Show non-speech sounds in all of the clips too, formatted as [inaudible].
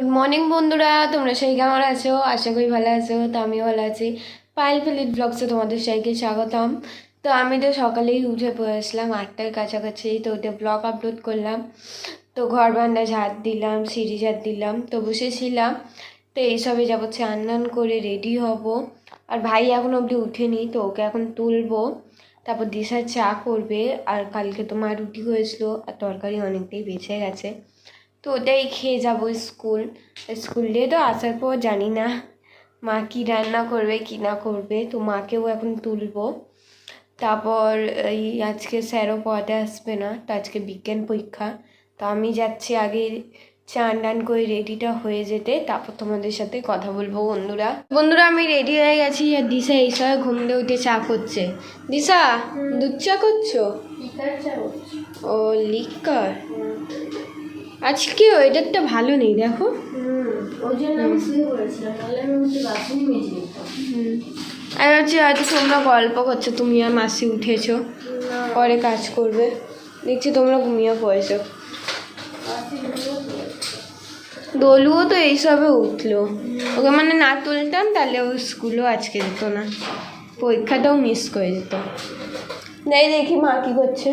Good morning বন্ধুরা। তোমরা সেই কেমন আছো? আশা করি ভালো আছো, তো আমিও ভালো আছি। পাইল প্লেট ব্লগসে তোমাদের সবাইকে স্বাগতম। তো আমি তো সকালেই উঠে পড়েছিলাম আটটার কাছাকাছি, তো ওটা ব্লগ আপলোড করলাম। তো ঘর বান্ডা ঝাড় দিলাম, সিঁড়ি ঝাড় দিলাম, তো বসেছিলাম। তো এইসবে যাব চান করে রেডি হব। আর ভাই এখন অবধি উঠেনি, তো ওকে এখন তুলবো। তারপর দিশা চা করবে। আর কালকে তোমার রুটি হয়েছিল, আর তরকারি অনেকটাই বেঁচে গেছে। তো ওটাই খেয়ে যাব স্কুল। স্কুল দিয়ে তো আসার পর জানি না মা কী রান্না করবে কি না করবে। তো মাকেও এখন তুলবো। তারপর এই আজকে স্যারও পড়াতে আসবে না তো আজকে বিজ্ঞান পরীক্ষা। তো আমি যাচ্ছি আগে চান টান করে রেডিটা হয়ে যেতে তারপর তোমাদের সাথে কথা বলব বন্ধুরা। বন্ধুরা আমি রেডি হয়ে গেছি আর দিশা এই সময় ঘুম দিয়ে উঠে চা করছে। দিশা দুধ চা করছ? ও লিকার? আজকে ওয়েদারটা ভালো নেই দেখো। ওই জন্য আমি শুয়ে পড়েছিলাম নাহলে আমি উঠে বাথরুমে মেজে নিতাম আর হচ্ছে হয়তো তোমরা গল্প করছ তুমি আর মাসি উঠেছো পরে কাজ করবে। দেখছি তোমরা ঘুমিয়ে পড়েছো। দোলুও তো এইসবে উঠল। ওকে মানে না তুলতাম তাহলে ও স্কুলও আজকে যেত না। পরীক্ষাটাও মিস করে যেত যাই দেখি মা কি করছে।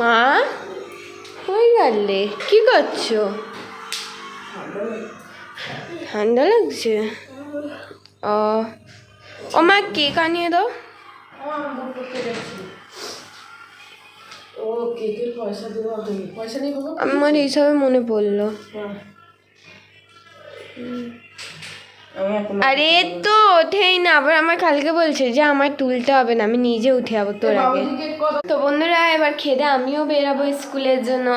মা কই গেলে। কি করছ? ঠান্ডা লাগছে? ও ও মা, কেক আনিয়ে দাও। আমার এইসবে মনে পড়ল। এখন আরে তো ওঠেই না। আবার আমার কালকে বলছে যে আমার তুলতে হবে না আমি নিজে উঠে যাব তোর আগে। তো বন্ধুরা এবার খেদে আমিও বেরাবো স্কুলের জন্য।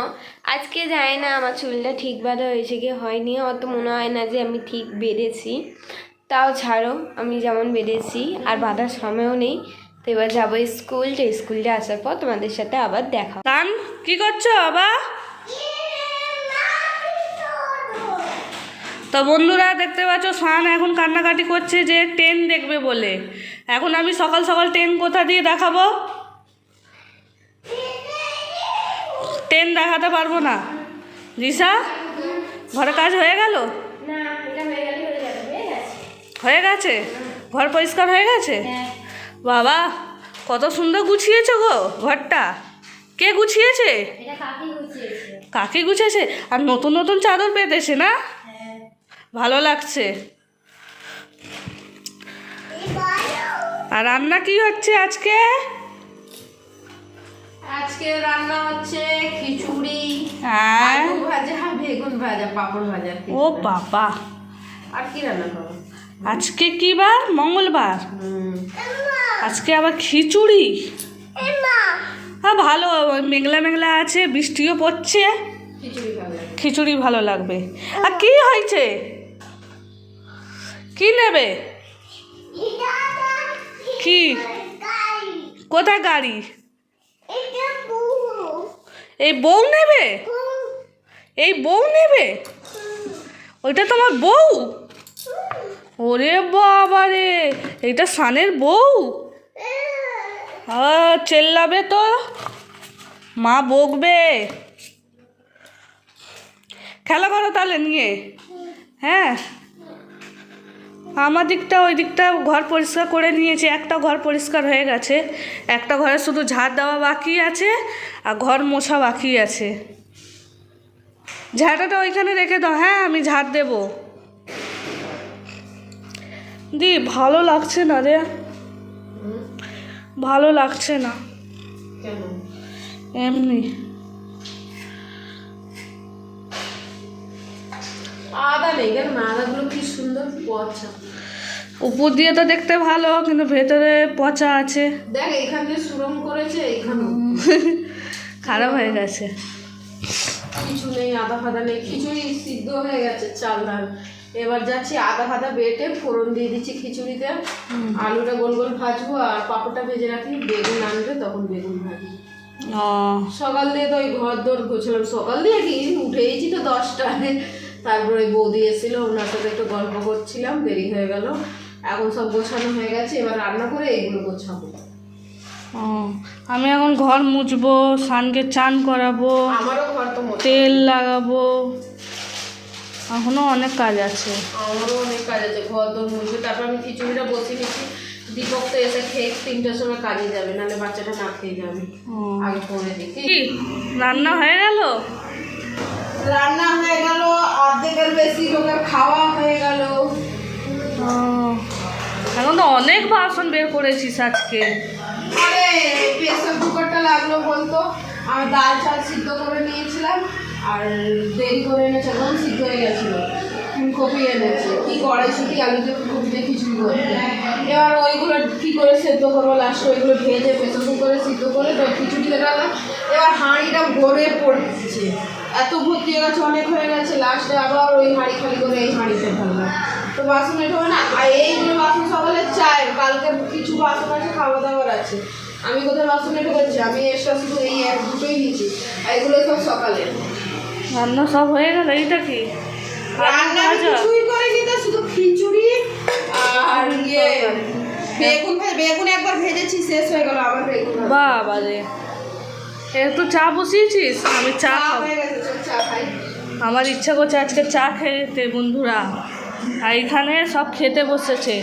আজকে যাই না আমার চুলটা ঠিক বাঁধা হয়েছে কি হয়নি। অত মনে হয় না যে আমি ঠিক বেঁধেছি। তাও ছাড়ো আমি যেমন বেঁধেছি আর বাঁধার সময়ও নেই। তো এবার যাব স্কুল তো স্কুলটা আসার পর তোমাদের সাথে আবার দেখা কি করছ বাবা? তো বন্ধুরা দেখতে পাচ্ছ সান এখন কান্নাকাটি করছে যে ট্রেন দেখবে বলে। এখন আমি সকাল সকাল ট্রেন কোথা দিয়ে দেখাবো? ট্রেন দেখাতে পারব না। রিসা ঘরে কাজ হয়ে গেল? হয়ে গেছে। ঘর পরিষ্কার হয়ে গেছে? বাবা কত সুন্দর গুছিয়েছো গো ঘরটা। কে গুছিয়েছে। কাকে গুছিয়েছে? আর নতুন নতুন চাদর পেতেছে না? ভালো লাগছে। আর রান্না কি হচ্ছে আজকে? আজকে রান্না হচ্ছে খিচুড়ি হ্যাঁ। আলু ভাজা বেগুন ভাজা পাপড় ভাজা ও বাবা। আর কি রান্না করব? আজকে কি বার? মঙ্গলবার? হুম। আজকে আবার খিচুড়ি? হ্যাঁ ভালো মেঘলা মেঘলা আছে বৃষ্টিও পড়ছে। খিচুড়ি ভালো খিচুড়ি ভালো লাগবে। আর কি হয়েছে? কি নেবে? কি? কোথায় গাড়ি? এই বউ নেবে? এই বউ নেবে? ওইটা তোমার বউ? ওরে বাবা রে এটা সানের বউ? চেল্লাবে তো। মা বকবে। খেলা করো তাহলে নিয়ে। হ্যাঁ? আমার দিকটা ওই দিকটা ঘর পরিষ্কার করে নিয়েছে একটা ঘর পরিষ্কার হয়ে গেছে। একটা ঘরে শুধু ঝাড় দেওয়া বাকি আছে আর ঘর মোছা বাকি আছে। ঝাঁটাটা ওইখানে রেখে দাও হ্যাঁ আমি ঝাড় দেব। দি ভালো লাগছে না রে। ভালো লাগছে না। এমনি। আদা নেই কেন আদাগুলো কি সুন্দর পচা। উপর দিয়ে তো দেখতে ভালো কিন্তু ভেতরে পচা আছে। দেখ এখান দিয়ে সুরম করেছে এখানে [laughs] খারাপ হয়ে গেছে। কিছু নেই আদা ফাদা নেই খিচুড়ি সিদ্ধ হয়ে গেছে চাল ডাল। এবার যাচ্ছি আদা ফাদা বেটে ফোড়ন দিয়ে দিচ্ছি খিচুড়িতে। আলুটা গোল গোল ভাজবো আর পাঁপড়টা ভেজে রাখি বেগুন আনবে তখন বেগুন ভাজি সকাল দিয়ে তো ওই ঘর দৌড় গোছলাম। সকাল দিয়ে কি? উঠেইছি তো দশটায়। তারপরে ওই বৌদি এসেছিল ওনার সাথে একটু গল্প করছিলাম দেরি হয়ে গেল। এখন সব গোছানো হয়ে গেছে এবার রান্না করে এইগুলো গোছাবো। ও আমি এখন ঘর মুছবো সানকে চান করাবো আমারও ঘর তো তেল লাগাবো। এখনও অনেক কাজ আছে। আমারও অনেক কাজ আছে ঘর দোর মুছবে তারপর আমি খিচুড়িটা বসিয়ে নিচ্ছি দীপক তো এসে খেয়ে তিনটার সময় কাজে যাবে নাহলে বাচ্চাটা না খেয়ে যাবে। আগে করে দেখি। রান্না হয়ে গেল? রান্না হয়ে গেল অর্ধেকের বেশি লোকের খাওয়া হয়ে গেল। এখন তো অনেক বাসন বের করেছিস আজকে। আরে প্রেসার কুকারটা লাগল বলতো। আমি ডাল চাল সিদ্ধ করে নিয়েছিলাম আর দেরি করে এনেছে একদম সিদ্ধ হয়ে গেছিল। ফুলকপি এনেছে কি কড়াইশুটি আলু দিয়ে ফুলকপিতে খিচুড়ি করতে। এবার ওইগুলো কি করে সেদ্ধ করব লাস্টে ওইগুলো ভেজে প্রেসার কুকারে সিদ্ধ করে তো খিচুড়িতে ডাললাম এবার হাঁড়িটা ভরে পড়ছে। এত ভর্তি হয়ে গেছে অনেক হয়ে গেছে। লাস্টে আবার ওই হাঁড়ি খালি করে এই হাঁড়িতে ঢাললাম তো বাসন এটা হয় না। আর এইগুলো বাসন সকালে চাই কালকে কিছু বাসন আছে খাওয়া দাওয়ার আছে। আমি কোথায় বাসন এটা করছি আমি এক্সট্রা শুধু এই এক দুটোই নিয়েছি। আর এগুলো সব সকালে। রান্না সব হয়ে গেল? এইটা কি? রান্না? কিছুই করিনি তো শুধু খিচুড়ি আর ইয়ে বেগুন বেগুন একবার ভেজেছি শেষ হয়ে গেল আবার বেগুন। বাবা রে একটু চা বসিয়েছিস? আমি চা চা খাব। আমার ইচ্ছা করছে আজকে চা খেতে বন্ধুরা। আর এখানে সব খেতে বসেছে।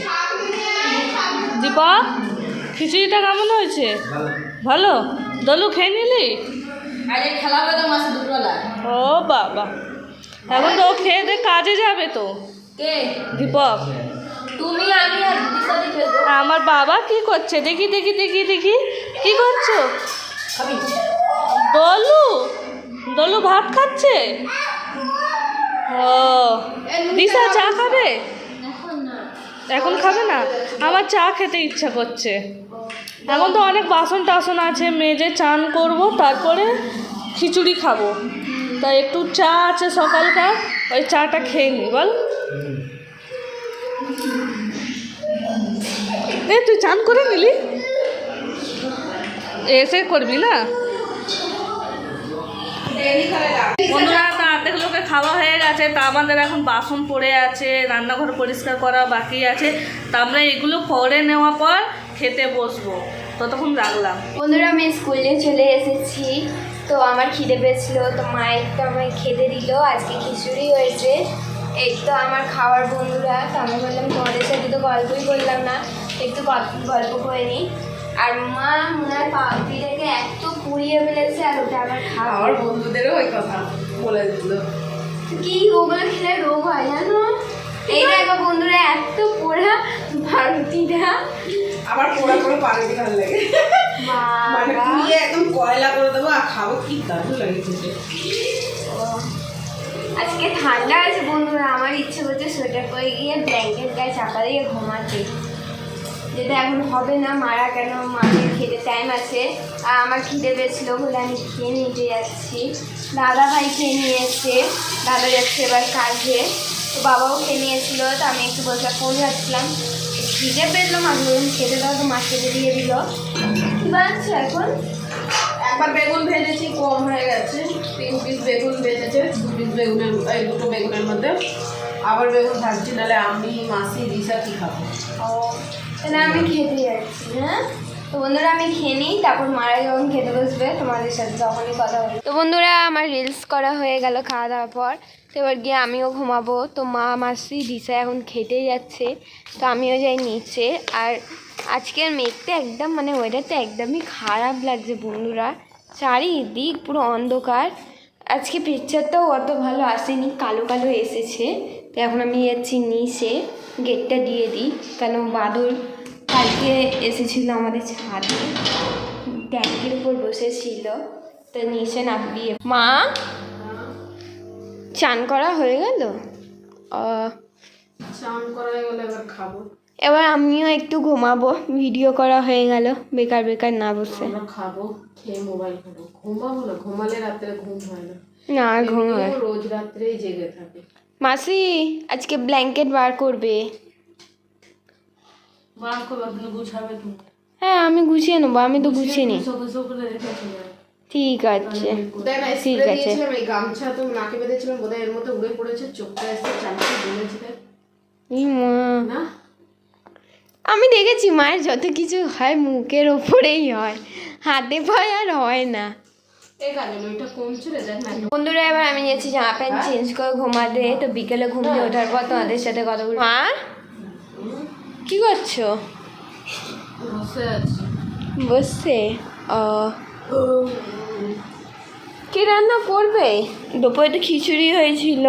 দীপক খিচুড়িটা কেমন হয়েছে? ভালো? দলু খেয়ে নিলি? ও বাবা। এখন তো ও খেয়ে দে কাজে যাবে তো। কে? দীপক। তুমি আমার বাবা কি করছে? দেখি দেখি দেখি দেখি। কি করছ? দলু? দলু ভাত খাচ্ছে? ও, দিশা চা খাবে? এখন খাবে না? আমার চা খেতে ইচ্ছা করছে। এখন তো অনেক বাসন টাসন আছে, মেজে চান করব, তারপরে খিচুড়ি খাব। তা একটু চা আছে সকালকার ওই চাটা খেয়ে নি, বল। এ, তুই চান করে নিলি? এসে করবি না? বন্ধুরা তা অর্ধেক লোকের খাওয়া হয়ে গেছে তা আমাদের এখন বাসন পড়ে আছে রান্নাঘর পরিষ্কার করা বাকি আছে তা আমরা এগুলো করে নেওয়ার পর খেতে বসবো। ততক্ষণ রাখলাম। বন্ধুরা আমি স্কুলে চলে এসেছি। তো আমার খিদে পেয়েছিল তো মা একটু আমায় খেতে দিল। আজকে খিচুড়ি হয়েছে। এই তো আমার খাওয়ার বন্ধুরা তো আমি বললাম তোমাদের সাথে তো গল্পই করলাম না। একটু গল্প গল্প করে নিই। আর মা মনে হয় পাখিটাকে এত পুড়িয়ে ফেলেছে আর ওটা খাওয়া আমার বন্ধুদেরও ওই কথা বলে দিল। কি ওগুলো খেলে রোগ হয় জানো? এই দেখো বন্ধুরা এত পোড়া ভারতীরা আবার পোড়া করে পানি ভালো লাগে। মানে পুড়িয়ে একদম কয়লা করে দেবো আর খাব কি দারুণ লাগছে আজকে ঠান্ডা আছে বন্ধুরা আমার ইচ্ছে করছে সোয়েটার পরে গিয়ে ব্ল্যাঙ্কেট গায়ে চাপা দিয়ে ঘুমাতে। যেটা এখন হবে না মারা কেন? মায়ের খেতে টাইম আছে। আর আমার খিদে পেয়েছিল বলে আমি খেয়ে নিতে যাচ্ছি। দাদা ভাই খেয়ে নিয়ে এসছে দাদা যাচ্ছে এবার কাজে। তো বাবাও খেয়ে নিয়েছিল তো আমি একটু বসে ফোন যাচ্ছিলাম। খিদে মাছ বললাম খেতে দাও তো মাছ খেতে দিয়ে দিল। কী বানাচ্ছো এখন? একবার বেগুন ভেজেছি কম হয়ে গেছে। তিন পিস বেগুন ভেজেছে দু পিস বেগুনের এই দুটো বেগুনের মধ্যে। আবার বেগুন ভাজছি নাহলে আমি মাসি দিশা কি খাব? ও। তাহলে আমি খেতে যাচ্ছি হ্যাঁ? তো বন্ধুরা, আমি খেয়ে নিই, তারপর মারা যখন খেতে বসবে তোমাদের সাথে যখনই কথা বলব। তো বন্ধুরা, আমার রিলস করা হয়ে গেল খাওয়া দাওয়ার পর। তো এবার গিয়ে আমিও ঘুমাবো। তো মা, মাসি, দিশা এখন খেতেই যাচ্ছে। তো আমিও যাই নিচে। আর আজকের মেঘটা একদম মানে ওয়েদারটা একদমই খারাপ লাগছে বন্ধুরা। চারিদিক পুরো অন্ধকার। আজকে পিকচারটাও অত ভালো আসেনি, কালো কালো এসেছে। তো এখন আমি যাচ্ছি নিচে গেটটা দিয়ে দিই। কেন বাদর কালকে এসেছিল আমাদের ছাদে। ট্যাঙ্কির উপর বসেছিল। তো নিচে নামিয়ে মা চান করা হয়ে গেল? আহ, করা হয়ে গেলে এবার খাব। এবার আমিও একটু ঘুমাবো। ভিডিও করা হয়ে গেল। বেকার বেকার না বসে। খাব খেয়ে মোবাইল খাব। ঘুমাবো না ঘুমালে রাত্রে ঘুম হয় না। না ঘুম হয়। রোজ রাত্রেই জেগে থাকে। মাসি আজকে ব্ল্যাঙ্কেট বার করবে। হ্যাঁ আমি গুছিয়ে নেব আমি তো গুছিয়ে নিই। ঠিক আছে ঠিক আছে। এই গামছা তো নাকে বেঁধেছিলাম বোধহয় এর মধ্যে উড়ে পড়েছে চোখটা এসে চামচে গুলেছে মা। আমি দেখেছি মায়ের যত কিছু হয় মুখের ওপরেই হয় হাতে পায়ে আর হয় না। বন্ধুরা এবার আমি যাচ্ছি জামা প্যান্ট চেঞ্জ করে ঘুমাতে তো বিকেলে ঘুম দিয়ে ওঠার পর তোমাদের সাথে কথা বলব। মা? কি করছ? বসে কি রান্না করবে? দুপুরে তো খিচুড়ি হয়েছিল।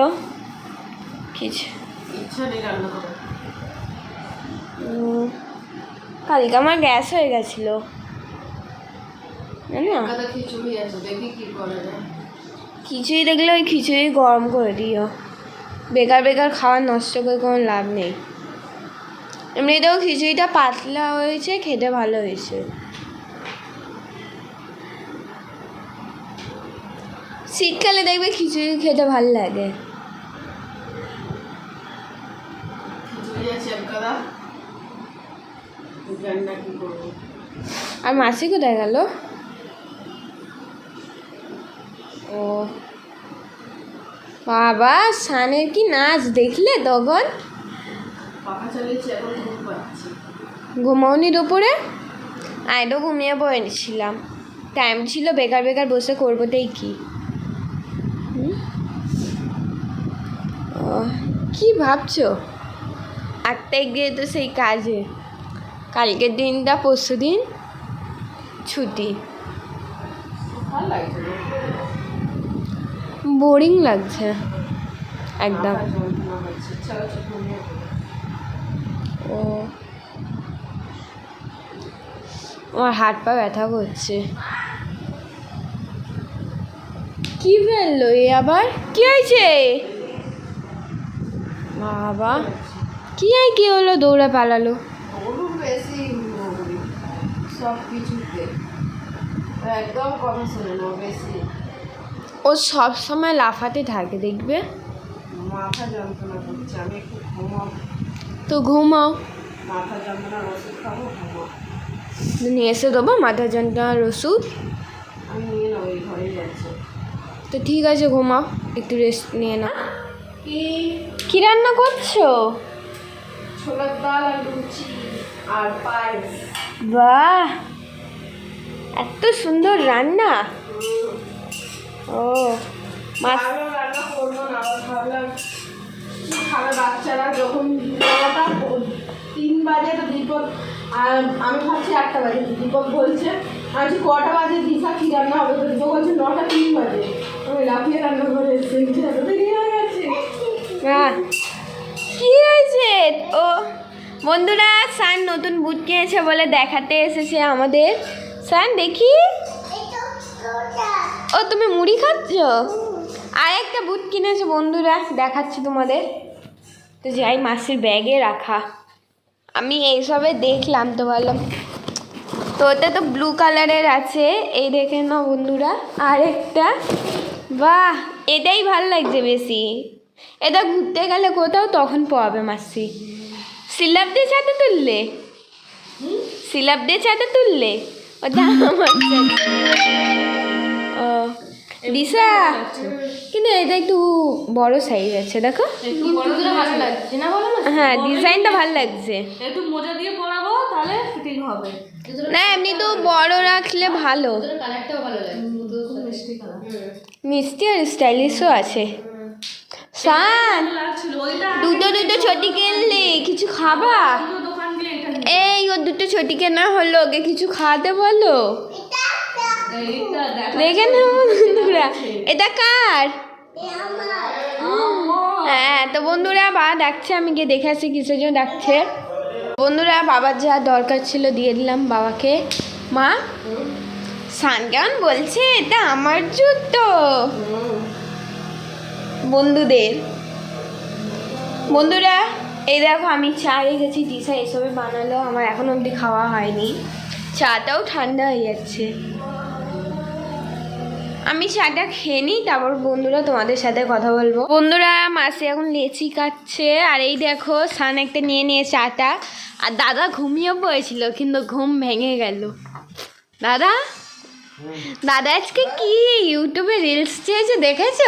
কালকে আমার গ্যাস হয়ে গেছিল। খিচুড়ি দেখলে ওই খিচুড়ি গরম করে দিও। বেকার বেকার খাবার নষ্ট করে কোনো লাভ নেই। এমনিতেও খিচুড়িটা পাতলা হয়েছে খেতে ভালো হয়েছে। শীতকালে দেখবে খিচুড়ি খেতে ভালো লাগে। আর মাসি কোথায় গেল? ও। বাবা সানের কি নাচ দেখলে তখন? চালিয়েছি এখন ঘুম পাচ্ছি। ঘুমাওনি দুপুরে? আমি ঘুমিয়ে পড়েছিলাম টাইম ছিল বেকার বেকার বসে করব তাই কি? কি ভাবছ? আটটায় গিয়ে তো সেই কাজে। কালকের দিনটা পরশু দিন? ছুটি। বোরিং লাগছে একদম মাথা যন্ত্রণা হচ্ছে ইচ্ছা হচ্ছে ঘুমিয়ে পড়ি। ও। আমার হাত পা ব্যথা করছে। কি ফেলল এ আবার? কি হয়েছে? বাবা। কি আর কি হলো? দৌড়ে পালালো। ও সব সময় লাফাতে থাকে, দেখবে? মাথা যন্ত্রণা করছে, আমি একটু ঘুমাবো। তো ঘুমাও। মাথা যন্ত্রণার ওষুধ খাব ঘুমাবো নিয়ে এসে দেবো মাথা যন্ত্রণার ওষুধ। আমি নিয়ে নেব এই ঘরেই যাচ্ছে তো ঠিক আছে ঘুমাও একটু রেস্ট নিয়ে নাও। কি? রান্না করছ? ছোলার ডাল আর লুচি আর পায়েস। বাহ! এত সুন্দর রান্না। ও মাছ ভাবলাম রান্না করব না ভাবলাম বাচ্চারা যখন নটা তিন বাজে তো দীপক আর আমি ভাবছি আটটা বাজে দীপক বলছে আমি কটা বাজে দিশা কি রান্না হবে? তো দীপক বলছে নটা তিন বাজে। আমি লাফিয়ে রান্না করে আহ, হয়েছে? ও বন্ধুরা সান নতুন বুট কিনেছে বলে দেখাতে এসেছে আমাদের। সান দেখি। ও তুমি মুড়ি খাচ্ছ? আর একটা বুট কিনেছে বন্ধুরা দেখাচ্ছি তোমাদের। তো যাই, মাসির ব্যাগে রাখা। আমি এইসবে দেখলাম তো বললাম, তো ওটা তো ব্লু কালারের আছে, এই দেখে না বন্ধুরা। আর একটা বাহ, এটাই ভালো লাগছে বেশি। এটা ঘুরতে গেলে কোথাও তখন পাবে মাসি। সিলাপ দিয়ে ছাতে তুললে? সিলাপ দিয়ে ছাতে তুললে? ওটা আমার দিশা কিন্তু এটা একটু বড় সাইজ আছে দেখো। একটু বড় করে ভালো লাগছে না বলো না? হ্যাঁ ডিজাইনটা ভালো লাগছে। একটু মোজা দিয়ে পরাবো তাহলে ফিটিং হবে। না এমনি তো বড় রাখলে ভালো। মিষ্টি আর স্টাইলিশও আছে। সান দুটো দুটো ছটি কিনলি কিছু খাবা? এই ও দুটো ছটি কেনা হলো ওকে কিছু খাওয়াতে বলো। দেখ বন্ধুরা। এটা কার? হ্যাঁ তো বন্ধুরা বা ডাকছে আমি গিয়ে দেখে আসি কিসের জন্য ডাকছে। বন্ধুরা বাবার যা দরকার ছিল দিয়ে দিলাম বাবাকে। মা সান কেমন বলছে এটা আমার জুতো। বন্ধুদের। বন্ধুরা এই দেখো আমি চা রেখেছি দিশা এসবে বানালো আমার এখন অবধি খাওয়া হয়নি। চাটাও ঠান্ডা হয়ে যাচ্ছে। আমি চাটা খেয়ে নিই, তারপর বন্ধুরা তোমাদের সাথে কথা বলব। বন্ধুরা, মাসি এখন লেচি কাটছে, আর এই দেখো, সান একটা নিয়ে নিয়ে চাটা আর দাদা ঘুমিয়ে পড়েছিল, কিন্তু ঘুম ভেঙে গেল। দাদা? দাদা আজকে কি? ইউটিউবে রিলস চেয়েছে, দেখেছ?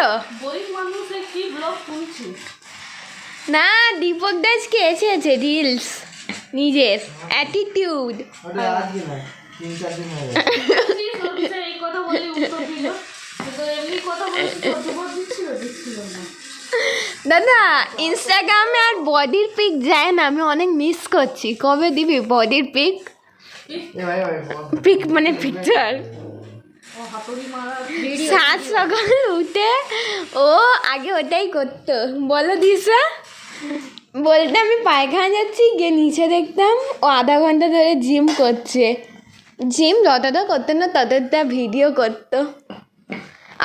না, দীপক দাস কে এসেছে রিলস নিজের। অ্যাটিটিউড তিন চার দিন হয়ে গেছে। [laughs] এই কথা বলে উত্তর দিল। এমনি কথা বলছি দিচ্ছিল? দিচ্ছিল না। দাদা ইনস্টাগ্রামে আর বডির পিক যায় না আমি অনেক মিস করছি। কবে দিবি বডির পিক পিক মানে পিকচার ও হাতুড়ি মারা সাত সকালে উঠে ও আগে ওটাই করতো। বলো দিশা। বলতে আমি পায়খানা যাচ্ছি গিয়ে নিচে দেখতাম ও আধা ঘণ্টা ধরে জিম করছে। জিম যতটা করতো না ততটা ভিডিও করতো।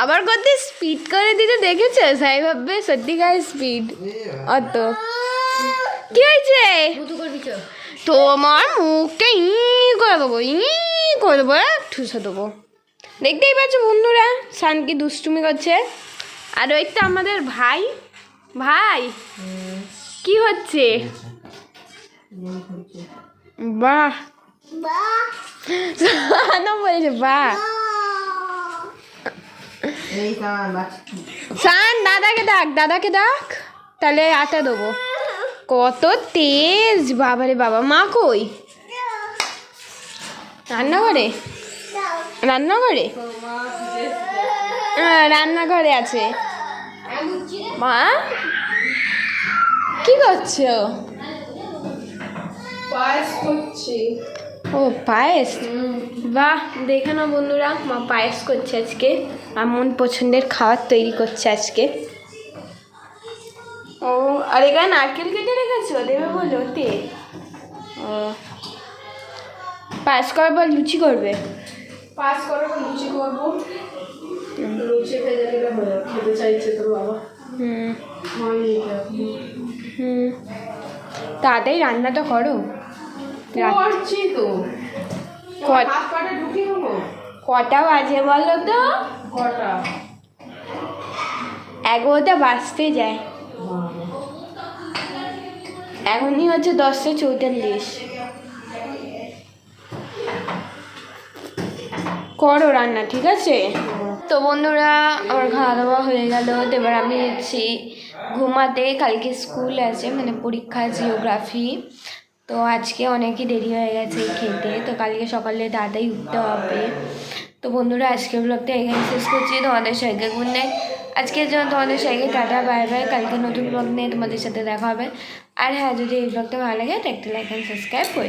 আবার কত স্পিড করে দিতে দেখেছ? সাই ভাববে সত্যিকার স্পিড অত। কি হয়েছে? তোমার মুখটা ই করে দেবো ই করে দেবো ঠুসে দেবো। দেখতেই পাচ্ছ বন্ধুরা সান কি দুষ্টুমি করছে। আর ওই তো আমাদের ভাই। ভাই কি হচ্ছে? বাহ। সানও বলছে সান দাদাকে ডাক দাদাকে ডাক তাহলে আটা দেবো কত তেজ বাবারে বাবা। মা কই? রান্নাঘরে? রান্নাঘরে? হ্যাঁ রান্নাঘরে আছে। মা? কি করছি। ও পায়েস? বাহ দেখে না বন্ধুরা মা পায়েস করছে আজকে। আর মন পছন্দের খাবার তৈরি করছে আজকে। ও আর এখানে নারকেল কেটে রেখেছো? দেবে বলো তে ও। পায়েস করার পর লুচি করবে? পাস করে লুচি করব। লুচি ভেজে নিলে খেতে চাইছে তোর বাবা। হুম। হুম। তাড়াতাড়ি রান্নাটা করো। করছি তো কট- বাজে বলো তো? কটা এগারোটা বাজতে যায়। এখনই হচ্ছে দশটা চৌতাল্লিশ। করো রান্না, ঠিক আছে? তো বন্ধুরা, আমার খাওয়া দাওয়া হয়ে গেল। তো এবার আমি যাচ্ছি ঘুমাতে। কালকে স্কুল আছে মানে পরীক্ষা জিওগ্রাফি তো আজকে অনেকই দেরি হয়ে গেছে খেতে, তো কালকে সকালে তাড়াতাড়ি উঠতে হবে। তো বন্ধুরা আজকে ব্লগটা এখানে শেষ করছি। তোমাদের সঙ্গে গুড নাইট আজকের জন্য তোমাদের সঙ্গে টাটা বাই বাই কালকে নতুন ব্লগ নিয়ে তোমাদের সাথে দেখা হবে। আর হ্যাঁ যদি এই ব্লগটা ভালো লাগে, তো একটা লাইক অ্যান্ড সাবস্ক্রাইব করে।